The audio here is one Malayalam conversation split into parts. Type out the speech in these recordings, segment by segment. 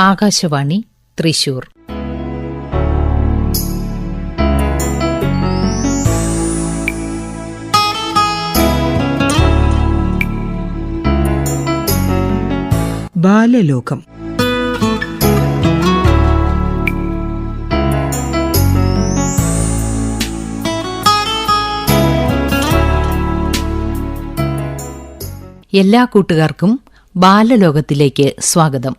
ആകാശവാണി തൃശൂർ. ബാലലോകം. എല്ലാ കൂട്ടുകാർക്കും ബാലലോകത്തിലേക്ക് സ്വാഗതം.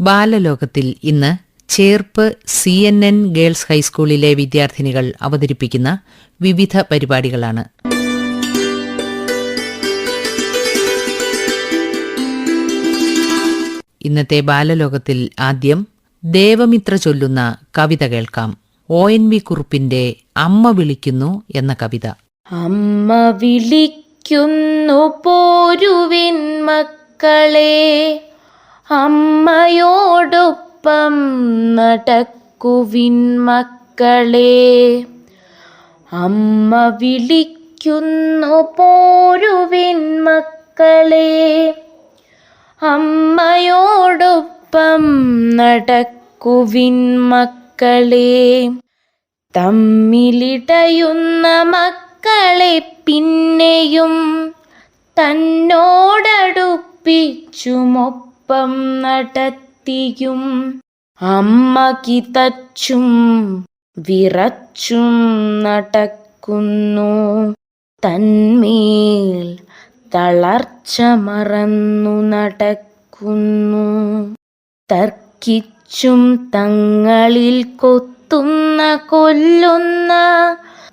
ബാലലോകത്തിൽ ഇന്ന് Cherpu C N N girls ഹൈസ്കൂളിലെ വിദ്യാർത്ഥിനികൾ അവതരിപ്പിക്കുന്ന വിവിധ പരിപാടികളാണ്. ഇന്നത്തെ ബാലലോകത്തിൽ ആദ്യം ദേവമിത്ര ചൊല്ലുന്ന കവിത കേൾക്കാം. ഒ എൻ വി കുറുപ്പിന്റെ അമ്മ വിളിക്കുന്നു എന്ന കവിത. അമ്മ വിളിക്കുന്നു പോരുവിൻ മക്കളെ. അമ്മയോടൊപ്പം നടക്കുവിൻ മക്കളെ. അമ്മ വിളിക്കുന്നു പോരുവിൻ മക്കളെ. അമ്മയോടൊപ്പം നടക്കുവിൻ മക്കളെ. തമ്മിലിടയുന്ന മക്കളെ പിന്നെയും തന്നോടടുപ്പിച്ചുമൊപ്പം നടത്തിയും അമ്മ കിതച്ചും വിറച്ചും നടക്കുന്നു. തന്മേൽ തളർച്ച മറന്നു നടക്കുന്നു. തർക്കിച്ചും തങ്ങളിൽ കൊത്തുന്ന കൊല്ലുന്ന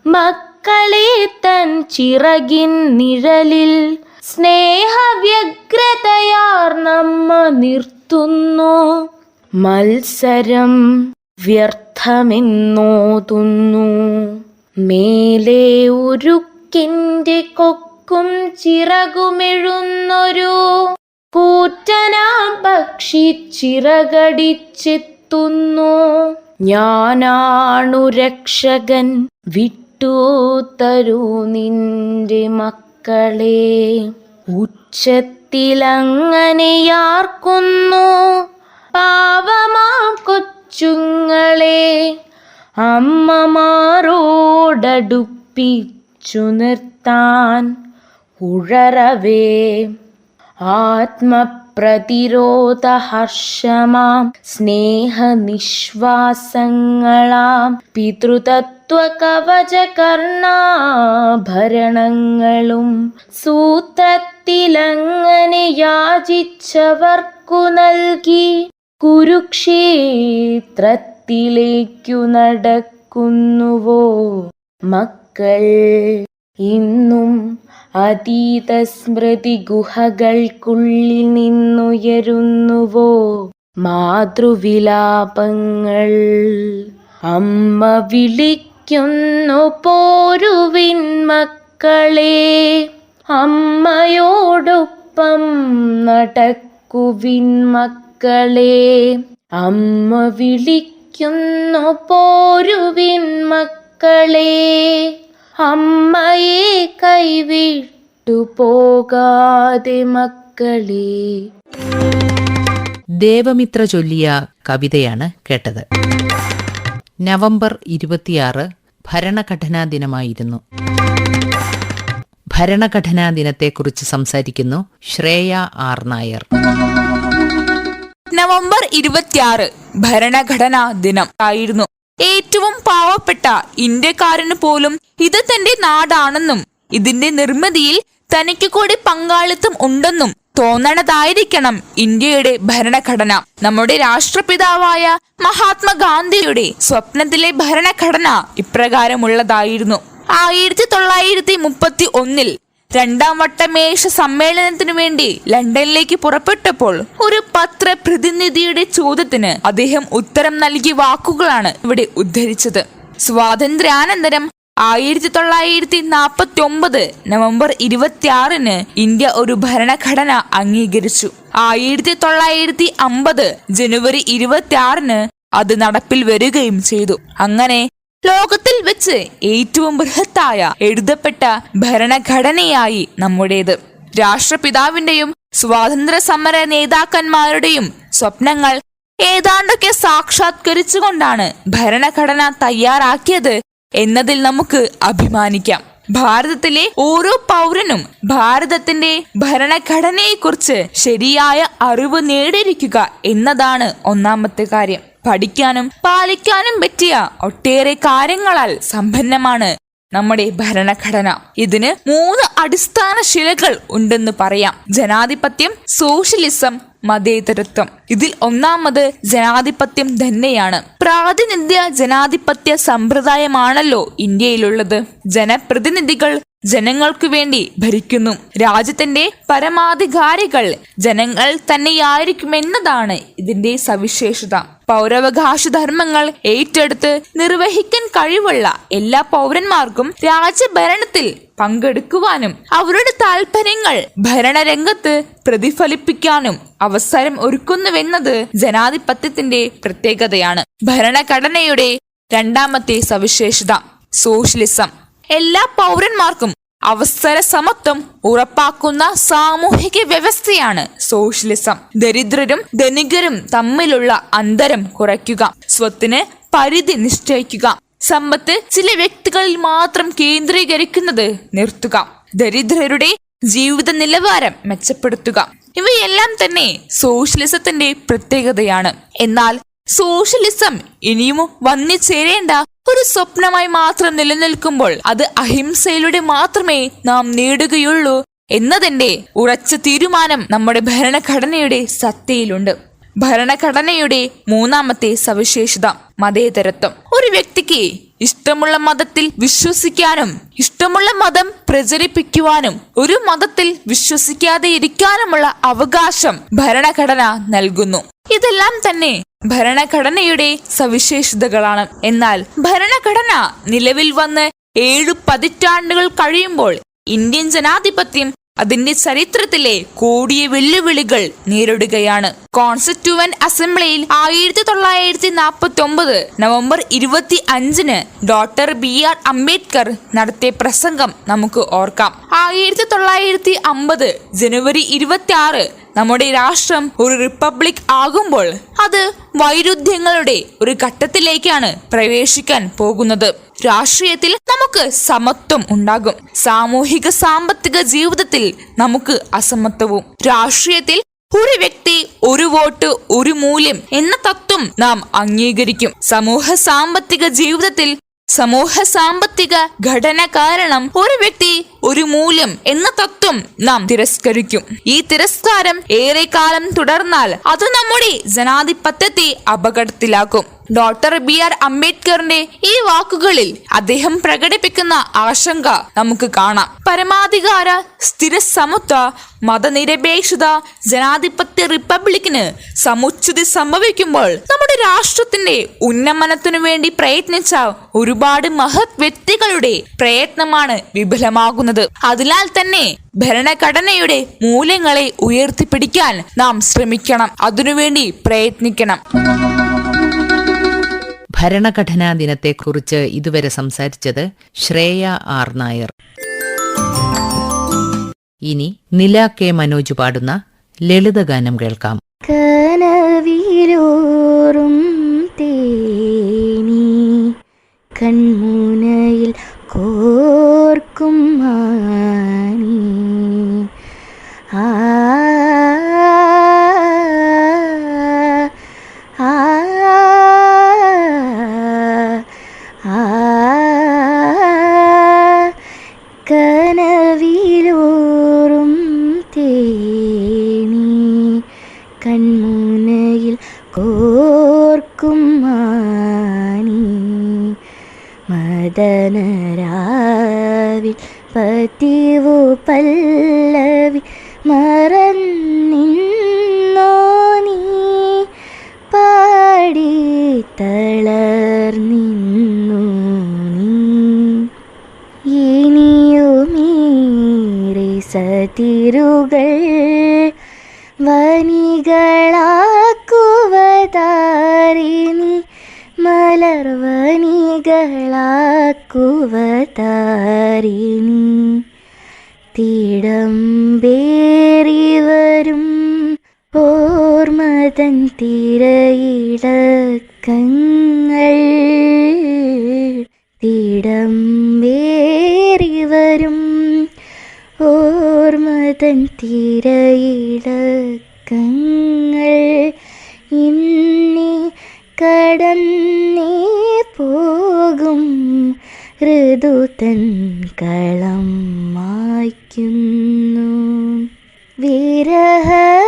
മക്കളെ തൻ ചിറകിൻ നിഴലിൽ സ്നേഹവ്യഗ്രതയാർ നമ്മ നിർത്തുന്നു. മത്സരം വ്യർത്ഥമെന്നോതുന്നു. മേലെ ഉരുക്കിന്റെ കൊക്കും ചിറകുമെഴുന്നൊരു കൂറ്റനാ പക്ഷി ചിറകടിച്ചെത്തുന്നു. ഞാനാണു രക്ഷകൻ വിട്ടു തരൂ നിന്റെ മക്കളെ ഉച്ചത്തിലങ്ങനെയാർക്കുന്നു പാവമാ കൊച്ചുങ്ങളെ അമ്മമാരോടടുപ്പിച്ചു നിർത്താൻ ഉഴറവേ. ആത്മപ്രതിരോധഹർഷമാം സ്നേഹനിശ്വാസങ്ങളാം പിതൃതത്വ കവച കർണാഭരണങ്ങളും സൂത്രത്തിലങ്ങനെ യാചിച്ചവർക്കു നൽകി കുരുക്ഷേത്രത്തിലേക്കു നടക്കുന്നുവോ? മക്കൾ ഇന്നും അതീത സ്മൃതി ഗുഹകൾക്കുള്ളിൽ നിന്നുയരുന്നുവോ? മാതൃവിലാപങ്ങൾ അമ്മ വിളിക്കുന്നു പോരുവിൻ മക്കളെ. അമ്മയോടൊപ്പം നടക്കുവിൻ മക്കളെ. അമ്മ വിളിക്കുന്നു പോരുവിൻ മക്കളെ. അമ്മയെ കൈവിട്ടു പോകാതെ മക്കളെ. ദേവമിത്ര ചൊല്ലിയ കവിതയാണ് കേട്ടത്. നവംബർ ഇരുപത്തിയാറ് ഭരണഘടനാ ദിനമായിരുന്നു. ഭരണഘടനാ ദിനത്തെക്കുറിച്ച് സംസാരിക്കുന്നു ശ്രേയ ആർ നായർ. നവംബർ ഇരുപത്തിയാറ് ഭരണഘടനാ ദിനം ആയിരുന്നു. ഏറ്റവും പാവപ്പെട്ട ഇന്ത്യക്കാരന് പോലും ഇത് തന്റെ നാടാണെന്നും ഇതിന്റെ നിർമ്മിതിയിൽ തനിക്ക് കൂടി പങ്കാളിത്തം ഉണ്ടെന്നും തോന്നണതായിരിക്കണം ഇന്ത്യയുടെ ഭരണഘടന. നമ്മുടെ രാഷ്ട്രപിതാവായ മഹാത്മാഗാന്ധിയുടെ സ്വപ്നത്തിലെ ഭരണഘടന ഇപ്രകാരമുള്ളതായിരുന്നു. ആയിരത്തി തൊള്ളായിരത്തി മുപ്പത്തി ഒന്നിൽ രണ്ടാം വട്ടമേശ സമ്മേളനത്തിനു വേണ്ടി ലണ്ടനിലേക്ക് പുറപ്പെട്ടപ്പോൾ ഒരു പത്ര പ്രതിനിധിയുടെ ചോദ്യത്തിന് അദ്ദേഹം ഉത്തരം നൽകിയ വാക്കുകളാണ് ഇവിടെ ഉദ്ധരിച്ചത്. സ്വാതന്ത്ര്യാനന്തരം ആയിരത്തി തൊള്ളായിരത്തി നാൽപ്പത്തി ഒമ്പത് നവംബർ ഇരുപത്തിയാറിന് ഇന്ത്യ ഒരു ഭരണഘടന അംഗീകരിച്ചു. ആയിരത്തി തൊള്ളായിരത്തി അമ്പത് ജനുവരി ഇരുപത്തിയാറിന് അത് നടപ്പിൽ വരികയും ചെയ്തു. അങ്ങനെ ലോകത്തിൽ വെച്ച് ഏറ്റവും ബൃഹത്തായ എഴുതപ്പെട്ട ഭരണഘടനയായി നമ്മുടേത്. രാഷ്ട്രപിതാവിന്റെയും സ്വാതന്ത്ര്യ സമര നേതാക്കന്മാരുടെയും സ്വപ്നങ്ങൾ ഏതാണ്ടൊക്കെ സാക്ഷാത്കരിച്ചുകൊണ്ടാണ് ഭരണഘടന തയ്യാറാക്കിയത് എന്നതിൽ നമുക്ക് അഭിമാനിക്കാം. ഭാരതത്തിലെ ഓരോ പൗരനും ഭാരതത്തിന്റെ ഭരണഘടനയെക്കുറിച്ച് ശരിയായ അറിവ് നേടിയിരിക്കുക എന്നതാണ് ഒന്നാമത്തെ കാര്യം. പഠിക്കാനും പാലിക്കാനും പറ്റിയ ഒട്ടേറെ കാര്യങ്ങളാൽ സമ്പന്നമാണ് നമ്മുടെ ഭരണഘടന. ഇതിന് മൂന്ന് അടിസ്ഥാന ശിലകൾ ഉണ്ടെന്ന് പറയാം. ജനാധിപത്യം സോഷ്യലിസം മതേതരത്വം. ഇതിൽ ഒന്നാമത് ജനാധിപത്യം തന്നെയാണ്. പ്രാതിനിധ്യ ജനാധിപത്യ സമ്പ്രദായമാണല്ലോ ഇന്ത്യയിലുള്ളത്. ജനപ്രതിനിധികൾ ജനങ്ങൾക്കു വേണ്ടി ഭരിക്കുന്നു. രാജ്യത്തിന്റെ പരമാധികാരികൾ ജനങ്ങൾ തന്നെയായിരിക്കുമെന്നതാണ് ഇതിന്റെ സവിശേഷത. പൗരവകാശ ധർമ്മങ്ങൾ ഏറ്റെടുത്ത് നിർവഹിക്കാൻ കഴിവുള്ള എല്ലാ പൗരന്മാർക്കും രാജ്യഭരണത്തിൽ പങ്കെടുക്കുവാനും അവരുടെ താല്പര്യങ്ങൾ ഭരണരംഗത്ത് പ്രതിഫലിപ്പിക്കാനും അവസരം ഒരുക്കുന്നുവെന്നത് ജനാധിപത്യത്തിന്റെ പ്രത്യേകതയാണ്. ഭരണഘടനയുടെ രണ്ടാമത്തെ സവിശേഷത സോഷ്യലിസം. എല്ലാ പൗരന്മാർക്കും അവസര സമത്വം ഉറപ്പാക്കുന്ന സാമൂഹിക വ്യവസ്ഥയാണ് സോഷ്യലിസം. ദരിദ്രരും ധനികരും തമ്മിലുള്ള അന്തരം കുറയ്ക്കുക സ്വത്തിന് പരിധി നിശ്ചയിക്കുക സമ്പത്ത് ചില വ്യക്തികളിൽ മാത്രം കേന്ദ്രീകരിക്കുന്നത് നിർത്തുക ദരിദ്രരുടെ ജീവിത നിലവാരം മെച്ചപ്പെടുത്തുക. ഇവയെല്ലാം തന്നെ സോഷ്യലിസത്തിന്റെ പ്രത്യേകതയാണ്. എന്നാൽ സോഷ്യലിസം ഇനിയും വന്നു ചേരേണ്ട ഒരു സ്വപ്നമായി മാത്രം നിലനിൽക്കുമ്പോൾ അത് അഹിംസയിലൂടെ മാത്രമേ നാം നേടുകയുള്ളൂ എന്നതിന്റെ ഉറച്ച തീരുമാനം നമ്മുടെ ഭരണഘടനയുടെ സത്തയിലുണ്ട്. ഭരണഘടനയുടെ മൂന്നാമത്തെ സവിശേഷത മതേതരത്വം. ഒരു വ്യക്തിക്ക് ഇഷ്ടമുള്ള മതത്തിൽ വിശ്വസിക്കാനും ഇഷ്ടമുള്ള മതം പ്രചരിപ്പിക്കുവാനും ഒരു മതത്തിൽ വിശ്വസിക്കാതെ ഇരിക്കാനുമുള്ള അവകാശം ഭരണഘടന നൽകുന്നു. ഇതെല്ലാം തന്നെ ഭരണഘടനയുടെ സവിശേഷതകളാണ്. എന്നാൽ ഭരണഘടന നിലവിൽ വന്ന് ഏഴു പതിറ്റാണ്ടുകൾ കഴിയുമ്പോൾ ഇന്ത്യൻ ജനാധിപത്യം അതിന്റെ ചരിത്രത്തിലെ കൂടിയ വെല്ലുവിളികൾ നേരിടുകയാണ്. കോൺസ്റ്റിറ്റ്യൂവന്റ് അസംബ്ലിയിൽ ആയിരത്തി തൊള്ളായിരത്തി നാൽപ്പത്തി ഒമ്പത് നവംബർ ഇരുപത്തി അഞ്ചിന് ഡോക്ടർ ബി ആർ അംബേദ്കർ നടത്തിയ പ്രസംഗം നമുക്ക് ഓർക്കാം. ആയിരത്തി തൊള്ളായിരത്തി അമ്പത് ജനുവരി ഇരുപത്തി ആറ് നമ്മുടെ രാഷ്ട്രം ഒരു റിപ്പബ്ലിക് ആകുമ്പോൾ അത് വൈരുദ്ധ്യങ്ങളുടെ ഒരു ഘട്ടത്തിലേക്കാണ് പ്രവേശിക്കാൻ പോകുന്നത്. രാഷ്ട്രീയത്തിൽ നമുക്ക് സമത്വം ഉണ്ടാകും. സാമൂഹിക സാമ്പത്തിക ജീവിതത്തിൽ നമുക്ക് അസമത്വവും. രാഷ്ട്രീയത്തിൽ ഒരു വ്യക്തി ഒരു വോട്ട് ഒരു മൂല്യം എന്ന തത്വം നാം അംഗീകരിക്കും. സമൂഹ സാമ്പത്തിക ജീവിതത്തിൽ സമൂഹ സാമ്പത്തിക ഘടന കാരണം ഒരു വ്യക്തി ഒരു മൂല്യം എന്ന തത്വം നാം തിരസ്കരിക്കും. ഈ തിരസ്കാരം ഏറെക്കാലം തുടർന്നാൽ അത് നമ്മുടെ ജനാധിപത്യത്തെ അപകടത്തിലാക്കും. ഡോക്ടർ ബി ആർ അംബേദ്കറിന്റെ ഈ വാക്കുകളിൽ അദ്ദേഹം പ്രകടിപ്പിക്കുന്ന ആശങ്ക നമുക്ക് കാണാം. പരമാധികാര സ്ഥിര സമത്വ മതനിരപേക്ഷത ജനാധിപത്യ റിപ്പബ്ലിക്കിന് സമുച്ചിതി സംഭവിക്കുമ്പോൾ നമ്മുടെ രാഷ്ട്രത്തിന്റെ ഉന്നമനത്തിനു വേണ്ടി പ്രയത്നിച്ച ഒരുപാട് മഹത് വ്യക്തികളുടെ പ്രയത്നമാണ് വിഫലമാകുന്നത് അതിനാൽ തന്നെ ഭരണഘടനയുടെ മൂല്യങ്ങളെ ഉയർത്തിപ്പിടിക്കാൻ നാം ശ്രമിക്കണം. അതിനുവേണ്ടി പ്രയത്നിക്കണം. ഭരണഘടനാ ദിനത്തെക്കുറിച്ച് ഇതുവരെ സംസാരിച്ചത് ശ്രേയ ആർ നായർ. ഇനി നില കെ മനോജ് പാടുന്ന ലളിതഗാനം കേൾക്കാം. കനവിലൂറും തേനി കൺമുനയിൽ കോർക്കും വനികളാക്കുവതാരിനി. മല മലർവനികളാക്കുവതാരിണി തിടമ്പേറി വരും ഓർമ്മതൻ തിരയിടക്കങ്ങൾ. വേറി വരും ഓർമ്മതൻ തിരയിളക്കങ്ങൾ ഇന്നി കടന്നേ പോകും ഋതുതൻ കളം മായ്ക്കുന്നു. വിരഹമേ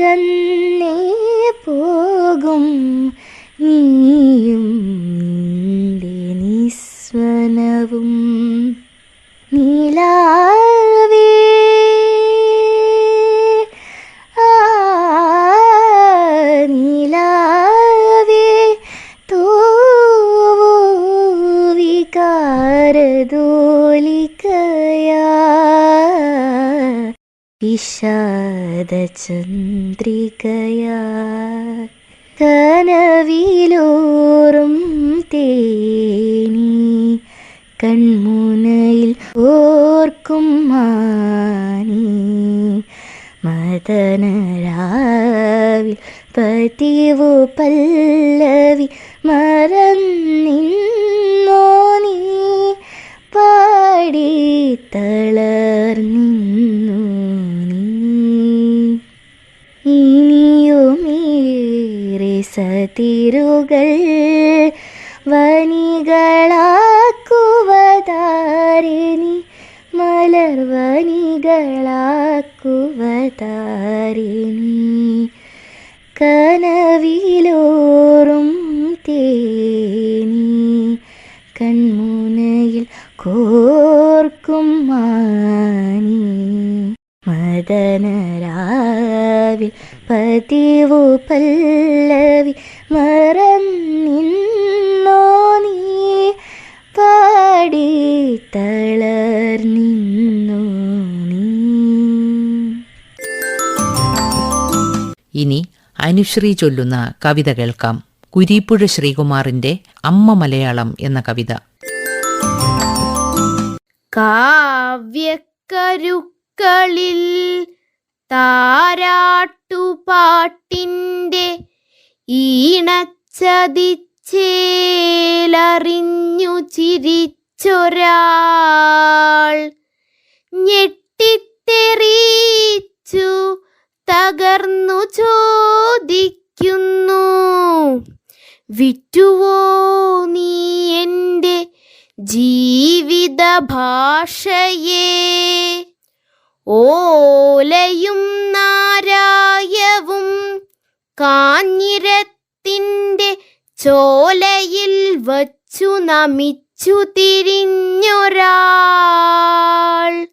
അകന്നേ പോകും. നീയും നിസ്വനവും. നീലാവേ വിഷാദചന്ദ്രികയാ കനവിലോറും തേനി കൺമുനയിൽ ഓർക്കും മാനി. മദനരാവിൽ പതിവു പല്ലവി മറന്നിന്നോ നീ? പാടി തളർന്നിന്നു. സതിരുകൾ വനികളാക്കുവതാരിണി മലർവനികളാക്കുവതാരിണി കനവിലോറും തേനി കൺമുനയിൽ കോർക്കും മാനി മദനരാവിൽ പതിവു പല്ലവി മറന്നിന്നോ നീ? പാടി തളർന്നിന്നു നീ. ഇനി അനുശ്രീ ചൊല്ലുന്ന കവിത കേൾക്കാം. കുരീപ്പുഴ ശ്രീകുമാറിന്റെ അമ്മ മലയാളം എന്ന കവിത. കാവ്യക്കരുക്കളിൽ താരാട്ടുപാട്ടിന്റെ ഈണച്ചതിച്ചേലറിഞ്ഞു ചിരിച്ചൊരാൾ ഞെട്ടിത്തെറിച്ചു തകർന്നു ചോദിക്കുന്നു വിറ്റുവോ നീ എന്റെ ജീവിത ഭാഷയെ ഓലയും നാരായവും കാഞ്ഞിരത്തിന്റെ ചോലയിൽ വച്ചു നമിച്ചു തിരിഞ്ഞൊരാൾ.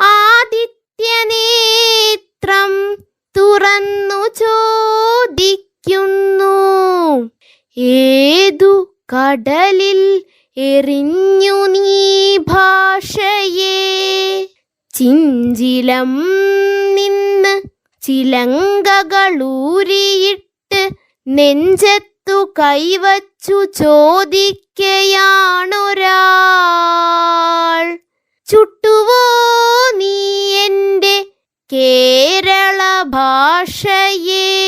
ആദിത്യനേത്രം തുറന്നു ചോദിക്കുന്നു. ഏതു കടലിൽ എറിഞ്ഞു നീ ഭാഷയെ? ചിഞ്ചിലം നിന്ന് ചിലങ്കകളൂരിയിട്ട് നെഞ്ചത്തു കൈവച്ചു ചോദിക്കയാണൊരാൾ. ചുട്ടുവോ നീ എന്റെ കേരള ഭാഷയെ?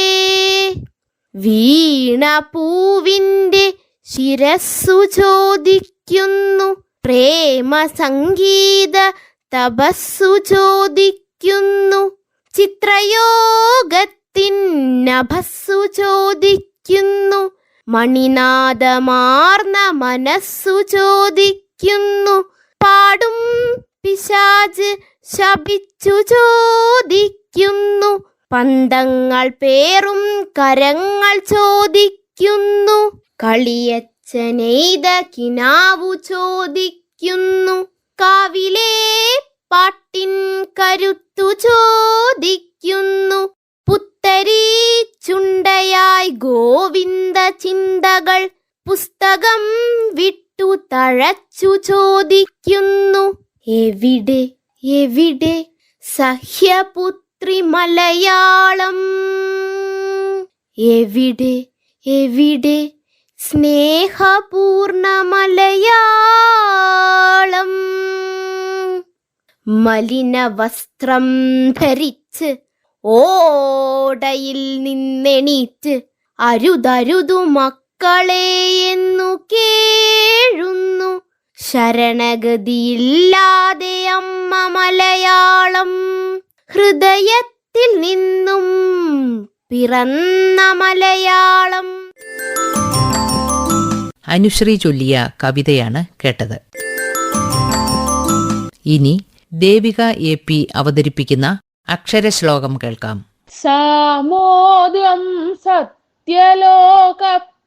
വീണ പൂവിന്റെ ശിരസ്സു ചോദിക്കുന്നു പ്രേമ സംഗീത തപസ്സു ചോദിക്കുന്നു. ചിത്രയോഗത്തിനഭസ്സു ചോദിക്കുന്നു. മണിനാദമാർന്ന മനസ്സു ചോദിക്കുന്നു. പാടും പിശാജ് ശപിച്ചു ചോദിക്കുന്നു. പന്തങ്ങൾ പേറും കരങ്ങൾ ചോദിക്കുന്നു. കളിയച്ചനെയ്ത കിനാവു ചോദിക്കുന്നു. കാവിലെ പാട്ടിൻ കരുത്തു ചോദിക്കുന്നു. പുത്തരി ചുണ്ടയായി ഗോവിന്ദ ചിന്തകൾ പുസ്തകം വിട്ടു തഴച്ചു ചോദിക്കുന്നു. എവിടെ എവിടെ സഹ്യപുത്രി മലയാളം എവിടെ എവിടെ സ്നേഹപൂർണ മലയാളം? മലിന വസ്ത്രം ധരിച്ച് ഓടയിൽ നിന്നെണീറ്റ് അരുതരുതു മക്കളെ എന്നു കേഴുന്നു. ശരണഗതിയില്ലാതെ അമ്മ മലയാളം ഹൃദയത്തിൽ നിന്നും പിറന്ന മലയാളം. അനുശ്രീ ചൊല്ലിയ കവിതയാണ് കേട്ടത്. ഇനി ദേവിക എ പി അവതരിപ്പിക്കുന്ന അക്ഷരശ്ലോകം കേൾക്കാം. സാമോദ്യം സത്യലോക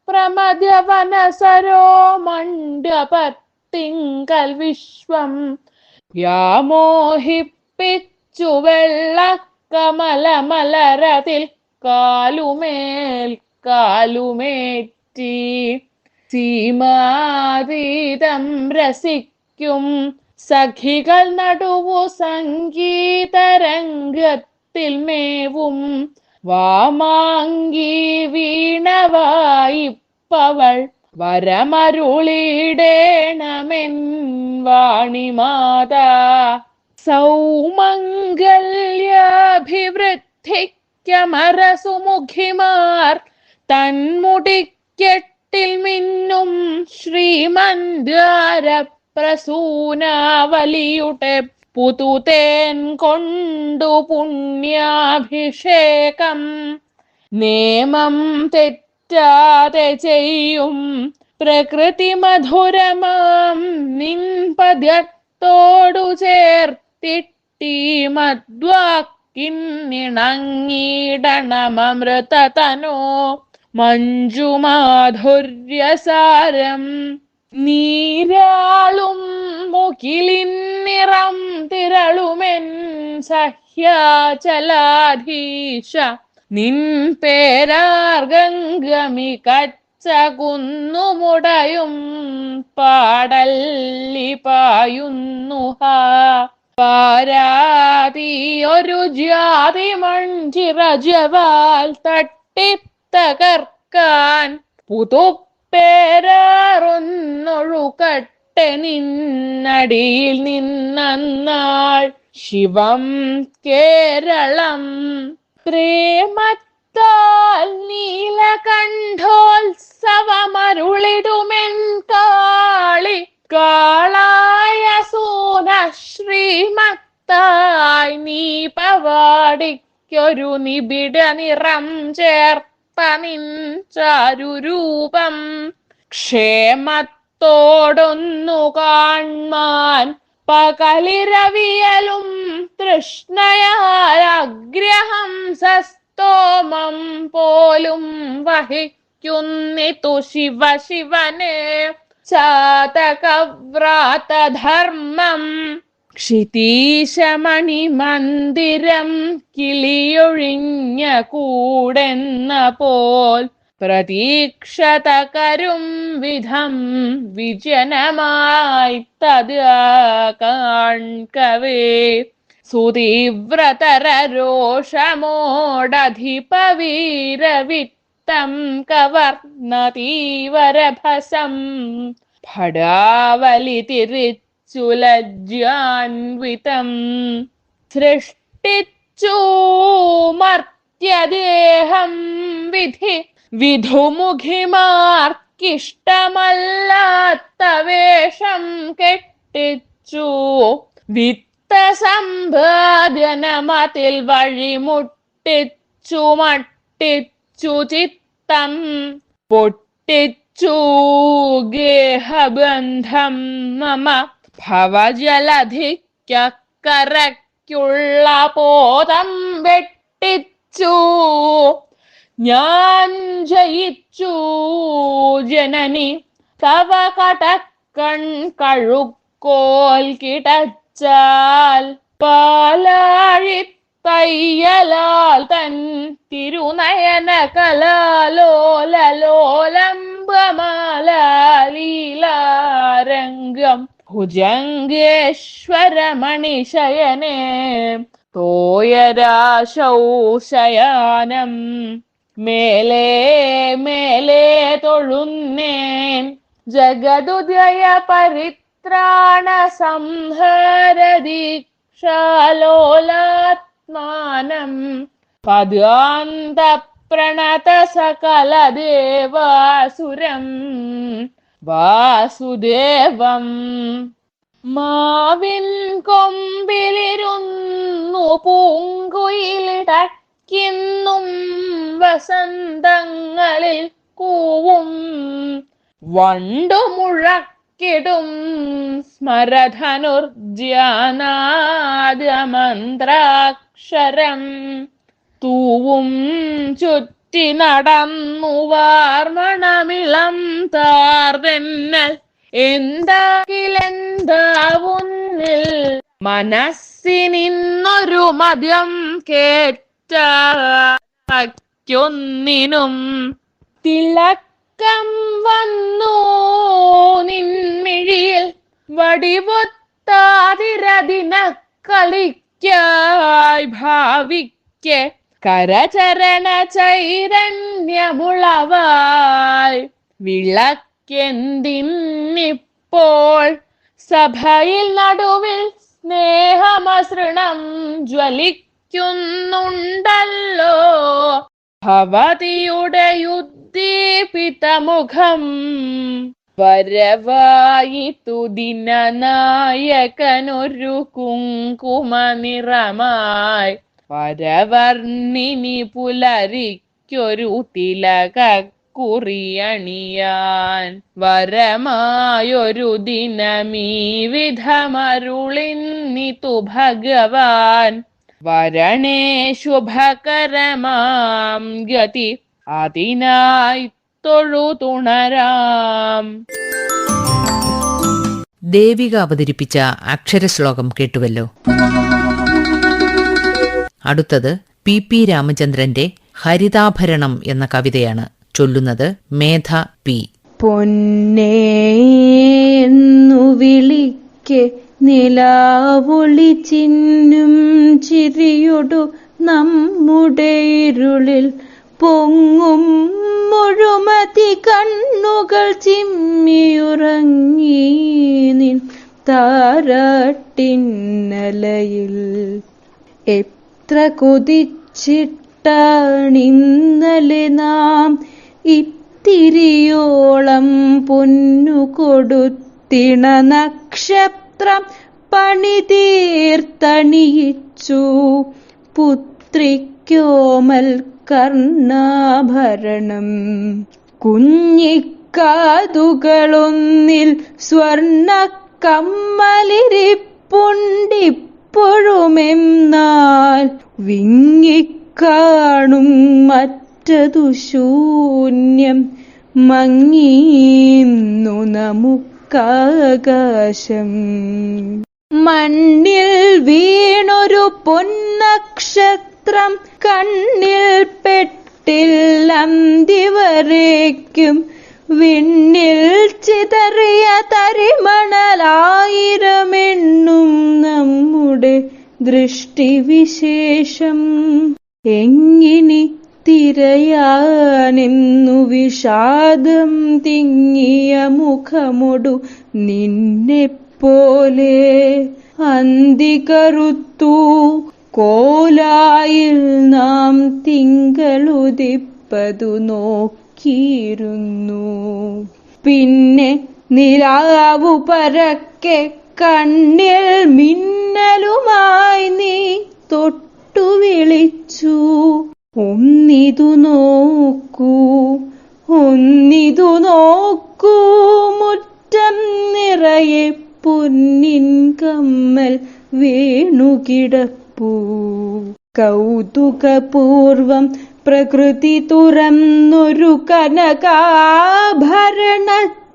പ്രമദ്യവനസരോ മണ്ഡപത്തിങ്കൽ വിശ്വം വ്യാമോഹിപ്പിച്ചു വെള്ളക്കമലമലരതിൽ കാലുമേൽ കാലുമേറ്റി സീമാതീതം രസിക്കും സഖികൾ നടുവു സംഗീതരംഗത്തിൽ മേവും വാമാങ്കി വീണവായിപ്പവൾ. വരമരുളിടേണമെൻവാണിമാത സൗമംഗല്യാഭിവൃദ്ധിക്കമരസുമുഖിമാർ തന്മുടിക്കെട്ടിൽ മിന്നും ശ്രീമന്ദാര പ്രസൂനാവലിയുടെ പുതുതേൻ കൊണ്ടു പുണ്യാഭിഷേകം. നേമം തെറ്റാതെ ചെയ്യും പ്രകൃതി മധുരമാം നിൻപദ്യത്തോടു ചേർത്തിട്ടി മദ്വാക്കിന്നിണങ്ങിടണമൃതതനോ മഞ്ജുമാധുര്യസാരം. നീരാളും മുകിലിൻ നിറം തിരളുമെൻ സഹ്യാചലാധീശ. നിൻ പേരാർഗംഗമി കച്ച കുന്നുമുടയും പാടല്ലി പായുന്നു ഹാ. പാരാതി ഒരു ജാതി മൺചിറജവാൽ തട്ടിത്തകർക്കാൻ പുതുപ്പേരാറൊന്നൊഴുകട്ടെ നിന്നടിയിൽ നിന്നാൾ ശിവം കേരളം പ്രേമത്താൽ നീലകണ്ഠോത്സവമരുളിടുമെൻ കാളി. കാളായ സൂന ശ്രീമത്തായി നീ പവാടിക്കൊരു നിബിഡ നിറം ചേർത്ത നിൻ ചാരുരൂപം ക്ഷേമത്തോടൊന്നു കാൺമാൻ പകലിരവിയലും തൃഷ്ണയാഗ്രഹം സസ്തോമം പോലും വഹിക്കുന്നിതു ശിവ ശിവനെ ചാതകവ്രാതധർമ്മം ക്ഷിതീശമണി മന്ദിരം കിളിയൊഴിഞ്ഞ കൂടെന്ന പോൽ പ്രതീക്ഷത കരും വിധം വിജനമായി തത് കാൺകവേ സുതീവ്രതര രോഷമോടധിപവീരവിറ്റ ചിത്തം കവർന്നതീവരഭസം ഭടാവലി തിരിച്ചു ലജ്ജാൻവിതം സൃഷ്ടിച്ചു മർത്യദേഹം വിധി. വിധുമുഖിമാർക്കിഷ്ടമല്ലാത്ത വേഷം കെട്ടിച്ചു. വിത്തസമ്പാദനമതിൽ വഴിമുട്ടിച്ചു മട്ടിച്ചു ചിത്തം പൊട്ടിച്ചു ഗേഹബന്ധം മമ. ഭവജലധിക്കരയ്ക്കുള്ള പോതം വെട്ടിച്ചു. ഞാൻ ജയിച്ചു. ജനനി തവ കടക്കൺ കഴുക്കോൽ കിടച്ചാൽ പാലാഴി തയ്യലാൽ തൻ തിരുനയന കലാലോലലോലംബമാലീലാരംഗം ഭുജംഗേശ്വരമണിശയനെ തോയരാശൗ ശയാനം മേലേ മേലേ തൊഴുന്നേൻ. ജഗതുദയ പരിത്രാണ സംഹാര ദീക്ഷാലോലാത്മാനം പദാന്ത പ്രണത സകല ദേവാസുരം വാസുദേവം മാവിൻ കൊമ്പിലിരുന്നു പൂങ്കുയിലിടക്കിന്നും വസന്തങ്ങളിൽ കൂവും. വണ്ടു മുഴക്കിടും സ്മരധനുർജ്യാനാദ്യമന്ത്രാക്ഷരം തൂവും ചുറ്റി നടന്നു വാർമണമിളം താർവെന്നൽ എന്താകിലെന്താവുന്നിൽ? മനസ്സിനിന്നൊരു മദ്യം കേറ്റൊന്നിനും തിളക്കം വന്നു നിൻമിഴിയിൽ. വടിവൊത്താതിരതിന കളിക്കായി ഭാവിക്ക് കരചരണ ചൈതന്യമുളവായി വിളക്കെന്തിന്നിപ്പോൾ? സഭയിൽ നടുവിൽ സ്നേഹമസൃണം ജ്വലിക്കുന്നുണ്ടല്ലോ. ഭവതിയുടെ യുദ്ധീപിതമുഖം വരവായി തുദിനായകനൊരു കുങ്കുമ നിറമായി വരവർണിനി പുലരിക്കൊരു തിലക കുറിയണിയാൻ വരമായൊരു ദിനമീ വിധമരുളിന്നിതു ഭഗവാൻ. വരണേ ശുഭകരമാം ഗതി അതിനായി തൊഴുതുണരാം. ദേവിക അവതരിപ്പിച്ച അക്ഷരശ്ലോകം കേട്ടുവല്ലോ? അടുത്തത് പി പി രാമചന്ദ്രന്റെ ഹരിതാഭരണം എന്ന കവിതയാണ്. ചൊല്ലുന്നത് മേധ പി. പൊന്നേന്നു വിളിക്ക് നിലാവൊളി ചിന്നും ചിരിയൊടു നമ്മുടെ ഇരുളിൽ പൊങ്ങും മുഴുമതി കണ്ണുകൾ ചിമ്മിയുറങ്ങി നിൻ താരാട്ടിന്നലയിൽ എത്ര കൊതിച്ചിട്ടാണിന്നലെ നാം ഇത്തിരിയോളം പൊന്നു കൊടുത്തിണ നക്ഷത്രം പണിതീർത്തണിയിച്ചു. പുത്രിക്കോമൽ കർണാഭരണം. കുഞ്ഞിക്കാതുകളൊന്നിൽ സ്വർണ കമ്മലിരിപ്പുണ്ടിപ്പോഴുമെന്നാൽ വിങ്ങിക്കാണും മറ്റതു ശൂന്യം മങ്ങീന്നു നമുക്കാകാശം. മണ്ണിൽ വീണൊരു പൊന്നക്ഷത്രം കണ്ണിൽ പെട്ടില്ലന്തിവരേക്കും വിണ്ണിൽ ചിതറിയ തരിമണലായിരമെണ്ണും നമ്മുടെ ദൃഷ്ടിവിശേഷം. എങ്ങിനി തിരയാനെന്നു വിഷാദം തിങ്ങിയ മുഖമൊടു നിന്നെപ്പോലെ. അന്തികറുത്തു കോലായിൽ നാം തിങ്കളുതിപ്പതു നോക്കിയിരുന്നു. പിന്നെ നിലാവു പരക്കെ കണ്ണിൽ മിന്നലുമായി നീ തൊട്ടു വിളിച്ചു. ഒന്നിതു നോക്കൂ ഒന്നിതു നോക്കൂ മുറ്റം നിറയെ പൊന്നിൻ കമ്മൽ വേണുകിടപ്പൂ. കൗതുകപൂർവം പ്രകൃതി തുറന്നൊരു കനകാഭരണ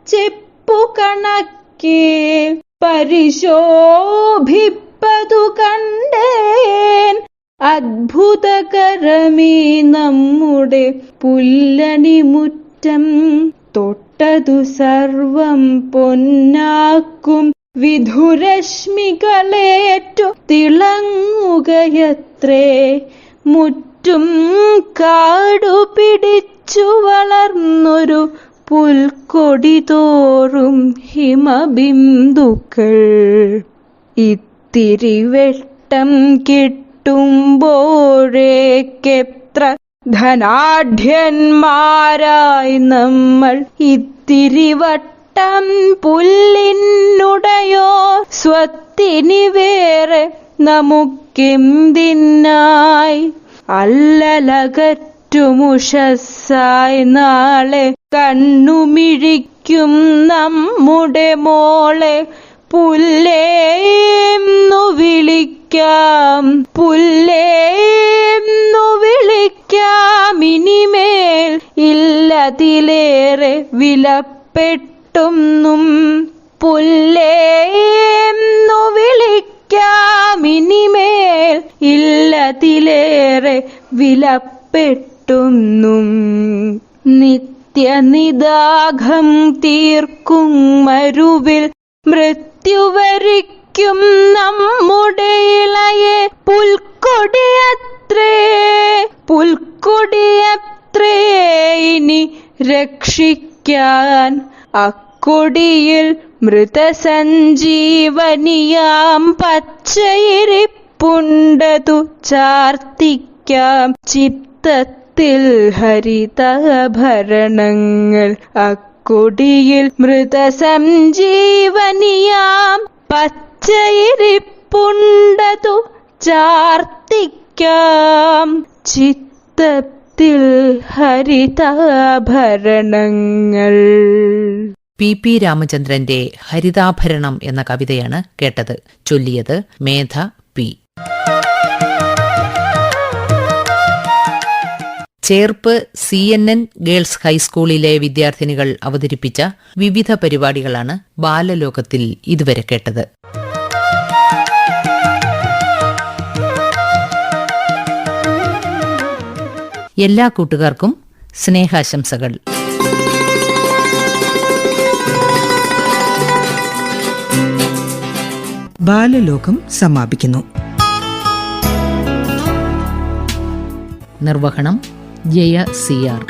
ചെപ്പു കണക്കെ പരിശോഭിപ്പതു കണ്ടേൻ. അത്ഭുതകരമേ നമ്മുടെ പുല്ലണിമുറ്റം തൊട്ടതു സർവം പൊന്നാക്കും വിധുരശ്മികളേറ്റു തിളങ്ങുകയത്രേ. മുറ്റും കാടു പിടിച്ചു വളർന്നൊരു പുൽക്കൊടി തോറും ഹിമബിന്ദുക്കൾ. ഇത്തിരി വെട്ടം കിട്ടുമ്പോഴേക്കെത്ര ധനാഢ്യന്മാരായി നമ്മൾ. ഇത്തിരി വട്ടം പുല്ലിനുടയോ സ്വത്തിനി വേറെ നമുക്കെന്തിനായി അല്ലലകറ്റുമുഷസ്സായി നാളെ കണ്ണുമിഴിക്കും നമ്മുടെ മോളെ. പുല്ലേന്നു വിളിക്കാം പുല്ലേന്നു വിളിക്കാം. ഇനിമേൽ ഇല്ലതിലേറെ വിലപ്പെട്ടും പുല്ലേന്നു ഇല്ലതിലേറെ വിലപ്പെട്ടുന്നു. നിത്യനിദാഘം തീർക്കും മരുവിൽ മൃത്യുവരിക്കും നമ്മുടെ ഇളയെ. പുൽക്കൊടിയത്രേ പുൽക്കൊടിയത്രേ ഇനി രക്ഷിക്കാൻ അക്കൊടിയിൽ മൃതസഞ്ജീവനിയാം പച്ചയിരിപ്പുണ്ടതു ചാർത്തിക്കാം ചിത്തത്തിൽ ഹരിതഭരണങ്ങൾ അക്കൊടിയിൽ മൃതസഞ്ജീവനിയാം. പച്ചയിരിപ്പുണ്ടതു ചാർത്തിക്കാം. ചിത്തത്തിൽ ഹരിതാഭരണങ്ങൾ. പി പി രാമചന്ദ്രന്റെ ഹരിതാഭരണം എന്ന കവിതയാണ് കേട്ടത്. ചൊല്ലിയത് Medha P. Cherpu C N N girls ഹൈസ്കൂളിലെ വിദ്യാർത്ഥിനികൾ അവതരിപ്പിച്ച വിവിധ പരിപാടികളാണ് ബാലലോകത്തിൽ ഇതുവരെ കേട്ടത്. എല്ലാ കൂട്ടുകാർക്കും സ്നേഹാശംസകൾ. ബാലലോകം സമാപിക്കുന്നു. നിർവഹണം ജയ സി ആർ